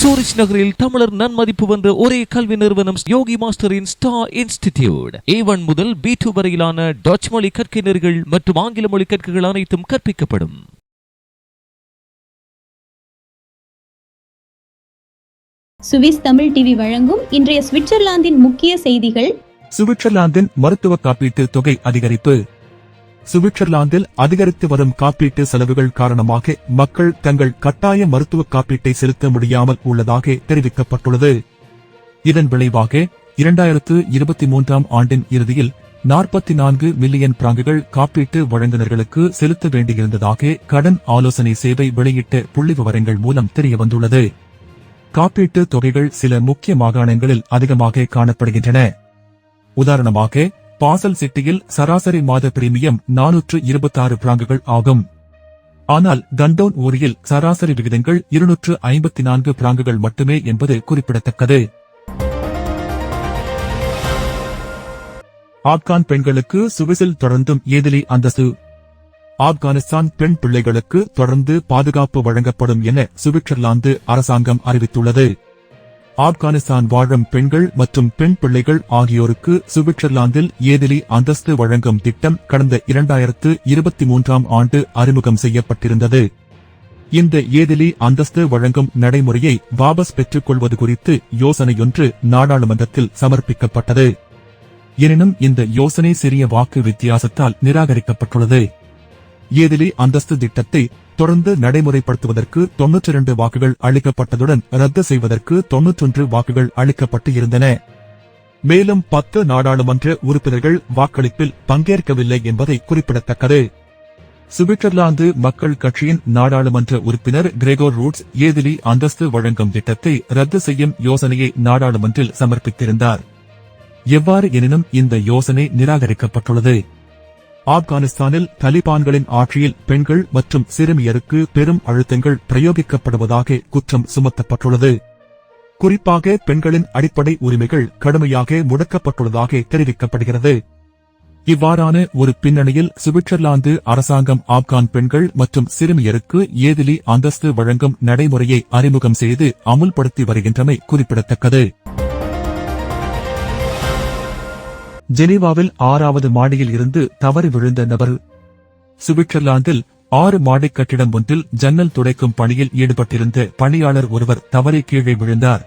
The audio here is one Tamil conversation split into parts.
சூரிச் நகரில் தமிழர் நன்மதிப்பு வந்த ஒரே கல்வி நிறுவனம் யோகி மாஸ்டரின் ஸ்டார் இன்ஸ்டிடியூட். ஏ ஒன் முதல் பி டூ வரையிலான டச் மொழி கற்கையினர்கள் மற்றும் ஆங்கில மொழி கற்கைகள் அனைத்தும் கற்பிக்கப்படும். சுவிஸ் தமிழ் டிவி வழங்கும் இன்றைய சுவிட்சர்லாந்தின் முக்கிய செய்திகள். சுவிட்சர்லாந்தின் மருத்துவ காப்பீட்டு தொகை அதிகரிப்பு. சுவிட்சர்லாந்தில் அதிகரித்து வரும் காப்பீட்டு செலவுகள் காரணமாக மக்கள் தங்கள் கட்டாய மருத்துவ காப்பீட்டை செலுத்த முடியாமல் உள்ளதாக தெரிவிக்கப்பட்டுள்ளது. இதன் விளைவாக இரண்டாயிரத்து இருபத்தி மூன்றாம் ஆண்டின் இறுதியில் நாற்பத்தி நான்கு மில்லியன் பிராங்குகள் காப்பீட்டு வழங்குநர்களுக்கு செலுத்த வேண்டியிருந்ததாக கடன் ஆலோசனை சேவை வெளியிட்ட புள்ளி விவரங்கள் மூலம் தெரியவந்துள்ளது. காப்பீட்டு தொகைகள் சில முக்கிய மாகாணங்களில் அதிகமாக காணப்படுகின்றன. உதாரணமாக பாசல் சிட்டியில் சராசரி மாத பிரீமியம் நானூற்று இருபத்தாறு பிராங்குகள் ஆகும். ஆனால் கண்டோன் ஊரியில் சராசரி விகிதங்கள் இருநூற்று ஐம்பத்தி நான்கு பிராங்குகள் மட்டுமே என்பது குறிப்பிடத்தக்கது. ஆப்கான் பெண்களுக்கு சுவிசில் தொடர்ந்தும் ஏதிலி அந்தஸ்து. ஆப்கானிஸ்தான் பெண் பிள்ளைகளுக்கு தொடர்ந்து பாதுகாப்பு வழங்கப்படும் என சுவிட்சர்லாந்து அரசாங்கம் அறிவித்துள்ளது. ஆப்கானிஸ்தான் வாழும் பெண்கள் மற்றும் பெண் பிள்ளைகள் ஆகியோருக்கு சுவிட்சர்லாந்தில் ஏதிலி அந்தஸ்து வழங்கும் திட்டம் கடந்த இரண்டாயிரத்து இருபத்தி மூன்றாம் ஆண்டு அறிமுகம் செய்யப்பட்டிருந்தது. இந்த ஏதிலி அந்தஸ்து வழங்கும் நடைமுறையை வாபஸ் பெற்றுக் கொள்வது குறித்து யோசனையொன்று நாடாளுமன்றத்தில் சமர்ப்பிக்கப்பட்டது. எனினும் இந்த யோசனை சிறிய வாக்கு வித்தியாசத்தால் நிராகரிக்கப்பட்டுள்ளது. ஏதிலி அந்தஸ்து திட்டத்தை தொடர்ந்து நடைமுறைப்படுத்துவதற்கு தொன்னூற்றி இரண்டு வாக்குகள் அளிக்கப்பட்டதுடன் ரத்து செய்வதற்கு தொன்னூற்றொன்று வாக்குகள் அளிக்கப்பட்டு இருந்தன மேலும் பத்து நாடாளுமன்ற உறுப்பினர்கள் வாக்களிப்பில் பங்கேற்கவில்லை என்பதை குறிப்பிடத்தக்கது. சுவிட்சர்லாந்து மக்கள் கட்சியின் நாடாளுமன்ற உறுப்பினர் கிரெகோர் ரூட்ஸ் ஏதிலி அந்தஸ்து வழங்கும் திட்டத்தை ரத்து செய்யும் யோசனையை நாடாளுமன்றில் சமர்ப்பித்திருந்தார். எவ்வாறு எனினும் இந்த யோசனை நிராகரிக்கப்பட்டுள்ளது. ஆப்கானிஸ்தானில் தலிபான்களின் ஆட்சியில் பெண்கள் மற்றும் சிறுமியருக்கு பெரும் அழுத்தங்கள் பிரயோகிக்கப்படுவதாக குற்றம் சுமத்தப்பட்டுள்ளது. குறிப்பாக பெண்களின் அடிப்படை உரிமைகள் கடுமையாக முடக்கப்பட்டுள்ளதாக தெரிவிக்கப்படுகிறது. இவ்வாறான ஒரு பின்னணியில் சுவிட்சர்லாந்து அரசாங்கம் ஆப்கான் பெண்கள் மற்றும் சிறுமியருக்கு ஏதிலி அந்தஸ்து வழங்கும் நடைமுறையை அறிமுகம் செய்து அமுல்படுத்தி வருகின்றமை குறிப்பிடத்தக்கது. ஜெனீவாவில் ஆறாவது மாடியில் இருந்து தவறி விழுந்த நபர். சுவிட்சர்லாந்தில் ஆறு மாடி கட்டிடம் ஒன்றில் ஜன்னல் துடைக்கும் பணியில் ஈடுபட்டிருந்த பணியாளர் ஒருவர் தவறி கீழே விழுந்தார்.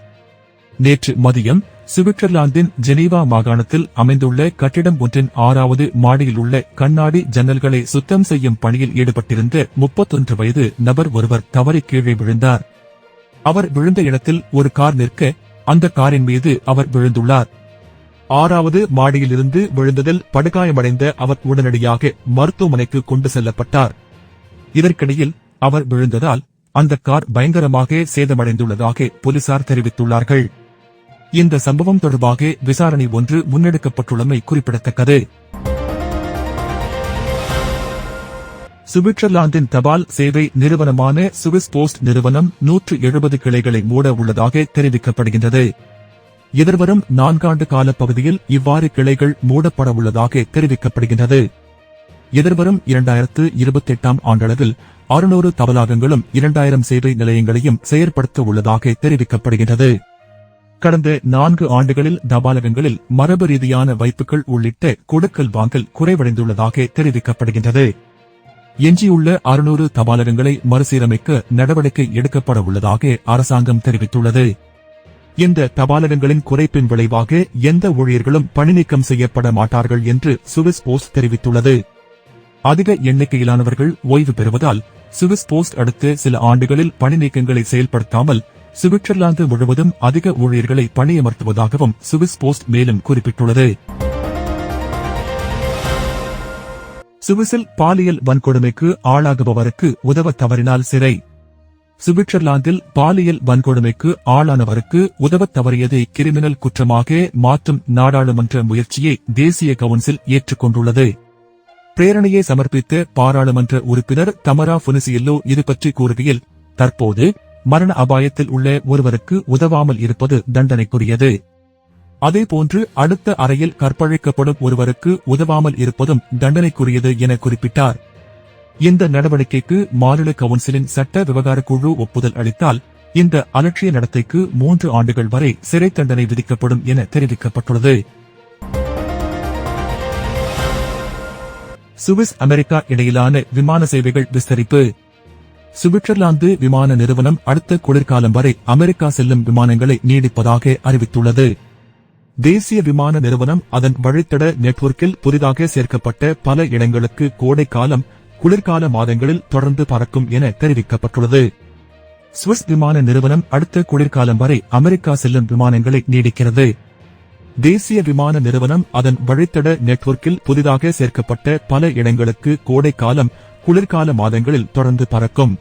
நேற்று மதியம் சுவிட்சர்லாந்தின் ஜெனீவா மாகாணத்தில் அமைந்துள்ள கட்டிடம் ஒன்றின் ஆறாவது மாடியில் உள்ள கண்ணாடி ஜன்னல்களை சுத்தம் செய்யும் பணியில் ஈடுபட்டிருந்த முப்பத்தொன்று வயது நபர் ஒருவர் தவறி கீழே விழுந்தார். அவர் விழுந்த இடத்தில் ஒரு கார் நிற்க அந்த காரின் மீது அவர் விழுந்துள்ளார். ஆறாவது மாடியிலிருந்து விழுந்ததில் படுகாயமடைந்த அவர் உடனடியாக மருத்துவமனைக்கு கொண்டு செல்லப்பட்டார். இதற்கிடையில் அவர் விழுந்ததால் அந்த கார் பயங்கரமாக சேதமடைந்துள்ளதாக போலீசார் தெரிவித்துள்ளார்கள். இந்த சம்பவம் தொடர்பாக விசாரணை ஒன்று முன்னெடுக்கப்பட்டுள்ளமை குறிப்பிடத்தக்கது. சுவிட்சர்லாந்தின் தபால் சேவை நிறுவனமான சுவிஸ் போஸ்ட் நிறுவனம் நூற்று எழுபது கிளைகளை மூட உள்ளதாக தெரிவிக்கப்படுகின்றது. எதிர்வரும் நான்காண்டு கால பகுதியில் இவ்வாறு கிளைகள் மூடப்பட உள்ளதாக தெரிவிக்கப்படுகின்றது. எதிர்வரும் இரண்டாயிரத்து இருபத்தி எட்டாம் ஆண்டளவில் அறுநூறு தபலாகங்களும் இரண்டாயிரம் சேவை நிலையங்களையும் செயற்படுத்த உள்ளதாக தெரிவிக்கப்படுகின்றது. கடந்த நான்கு ஆண்டுகளில் தபாலகங்களில் மரபு ரீதியான வைப்புகள் உள்ளிட்ட கொடுக்கல் வாங்கல் குறைவடைந்துள்ளதாக தெரிவிக்கப்படுகின்றது. எஞ்சியுள்ள அறுநூறு தபாலகங்களை மறுசீரமைக்க நடவடிக்கை எடுக்கப்பட உள்ளதாக அரசாங்கம் தெரிவித்துள்ளது. இந்த தபாலகங்களின் குறைப்பின் விளைவாக எந்த ஊழியர்களும் பணிநீக்கம் செய்யப்பட மாட்டார்கள் என்று சுவிஸ் போஸ்ட் தெரிவித்துள்ளது. அதிக எண்ணிக்கையிலானவர்கள் ஓய்வு பெறுவதால் சுவிஸ் போஸ்ட் அடுத்த சில ஆண்டுகளில் பணி நீக்கங்களை செயல்படுத்தாமல் சுவிட்சர்லாந்து முழுவதும் அதிக ஊழியர்களை பணியமர்த்துவதாகவும் சுவிஸ் போஸ்ட் மேலும் குறிப்பிட்டுள்ளது. சுவிஸில் பாலியல் வன்கொடுமைக்கு ஆளாகுபவருக்கு உதவ தவறினால் சிறை. சுவிட்சர்லாந்தில் பாலியல் வன்கொடுமைக்கு ஆளானவருக்கு உதவத் தவறியதை கிரிமினல் குற்றமாக மாற்றும் நாடாளுமன்ற முயற்சியை தேசிய கவுன்சில் ஏற்றுக்கொண்டுள்ளது. பிரேரணையை சமர்ப்பித்த பாராளுமன்ற உறுப்பினர் தமரா புனிசியல்லோ இது பற்றி கூறுகையில் தற்போது மரண அபாயத்தில் உள்ள ஒருவருக்கு உதவாமல் இருப்பது தண்டனைக்குரியது. அதேபோன்று அடுத்த அறையில் கற்பழிக்கப்படும் ஒருவருக்கு உதவாமல் இருப்பதும் தண்டனைக்குரியது என குறிப்பிட்டார். இந்த நடவடிக்கைக்கு மாநில கவுன்சிலின் சட்ட விவகார குழு ஒப்புதல் அளித்தால் இந்த அலட்சிய நடத்தைக்கு மூன்று ஆண்டுகள் வரை சிறை தண்டனை விதிக்கப்படும் என தெரிவிக்கப்பட்டுள்ளது. சுவிஸ் அமெரிக்கா இடையிலான விமான சேவைகள் விஸ்தரிப்பு. சுவிட்சர்லாந்து விமான நிறுவனம் அடுத்த குளிர்காலம் வரை அமெரிக்கா செல்லும் விமானங்களை நீடிப்பதாக அறிவித்துள்ளது. தேசிய விமான நிறுவனம் அதன் வழித்தட நெட்வொர்க்கில் புதிதாக சேர்க்கப்பட்ட பல இடங்களுக்கு கோடைக்காலம் குளிர்கால மாதங்களில் தொடர்ந்து பறக்கும் என தெரிவிக்கப்பட்டுள்ளது. சுவிஸ் விமான நிறுவனம் அடுத்த குளிர்காலம் வரை அமெரிக்கா செல்லும் விமானங்களை நீடிக்கிறது. தேசிய விமான நிறுவனம் அதன் வழித்தட நெட்வொர்க்கில் புதிதாக சேர்க்கப்பட்ட பல இடங்களுக்கு கோடைக்காலம் குளிர்கால மாதங்களில் தொடர்ந்து பறக்கும்.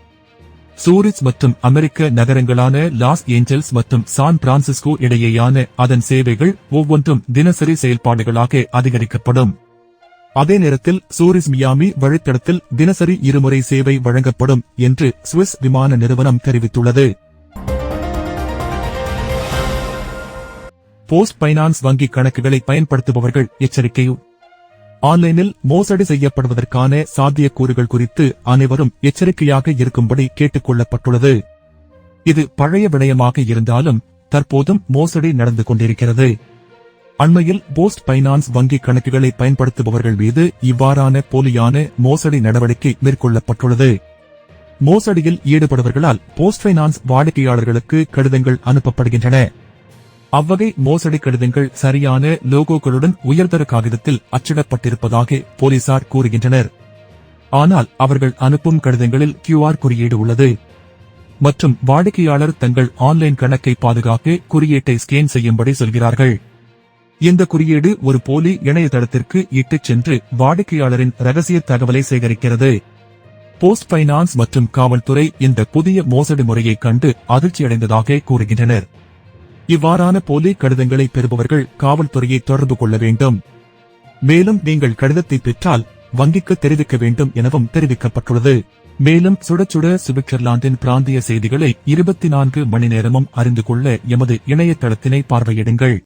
சூரிச் மற்றும் அமெரிக்க நகரங்களான லாஸ் ஏஞ்சல்ஸ் மற்றும் சான் பிரான்சிஸ்கோ இடையேயான அதன் சேவைகள் ஒவ்வொன்றும் தினசரி செயல்பாடுகளாக அதிகரிக்கப்படும். அதே நேரத்தில் சூரிஸ் மியாமி வழித்தடத்தில் தினசரி இருமுறை சேவை வழங்கப்படும் என்று சுவிஸ் விமான நிறுவனம் தெரிவித்துள்ளது. போஸ்ட் பைனான்ஸ் வங்கி கணக்குகளை பயன்படுத்துபவர்கள் எச்சரிக்கை. ஆன்லைனில் மோசடி செய்யப்படுவதற்கான சாத்தியக்கூறுகள் குறித்து அனைவரும் எச்சரிக்கையாக இருக்கும்படி கேட்டுக் கொள்ளப்பட்டுள்ளது. இது பழைய விடயமாக இருந்தாலும் தற்போதும் மோசடி நடந்து கொண்டிருக்கிறது. அண்மையில் போஸ்ட் பைனான்ஸ் வங்கி கணக்குகளை பயன்படுத்துபவர்கள் மீது இவ்வாறான போலியான மோசடி நடவடிக்கை மேற்கொள்ளப்பட்டுள்ளது. மோசடியில் ஈடுபடுபவர்களால் போஸ்ட் பைனான்ஸ் வாடிக்கையாளர்களுக்கு கடிதங்கள் அனுப்பப்படுகின்றன. அவ்வகை மோசடி கடிதங்கள் சரியான லோகோக்களுடன் உயர்தர காகிதத்தில் அச்சிடப்பட்டிருப்பதாக போலீசார் கூறுகின்றனர். ஆனால் அவர்கள் அனுப்பும் கடிதங்களில் கியூஆர் குறியீடு உள்ளது. மற்றும் வாடிக்கையாளர் தங்கள் ஆன்லைன் கணக்கை பாதுகாக்க குறியீட்டை ஸ்கேன் செய்யும்படி சொல்கிறார்கள். இந்த குறியீடு ஒரு போலி இணையதளத்திற்கு இட்டுச் சென்று வாடிக்கையாளரின் ரகசிய தகவலை சேகரிக்கிறது. போஸ்ட் பைனான்ஸ் மற்றும் காவல்துறை இந்த புதிய மோசடி முறையை கண்டு அதிர்ச்சியடைந்ததாக கூறுகின்றனர். இவ்வாறான போலி கடிதங்களை பெறுபவர்கள் காவல்துறையை தொடர்பு கொள்ள வேண்டும். மேலும் நீங்கள் கடிதத்தை பெற்றால் வங்கிக்கு தெரிவிக்க வேண்டும் எனவும் தெரிவிக்கப்பட்டுள்ளது. மேலும் சுட சுட சுவிட்சர்லாந்தின் பிராந்திய செய்திகளை இருபத்தி நான்கு மணி நேரமும் அறிந்து கொள்ள எமது இணையதளத்தினை பார்வையிடுங்கள்.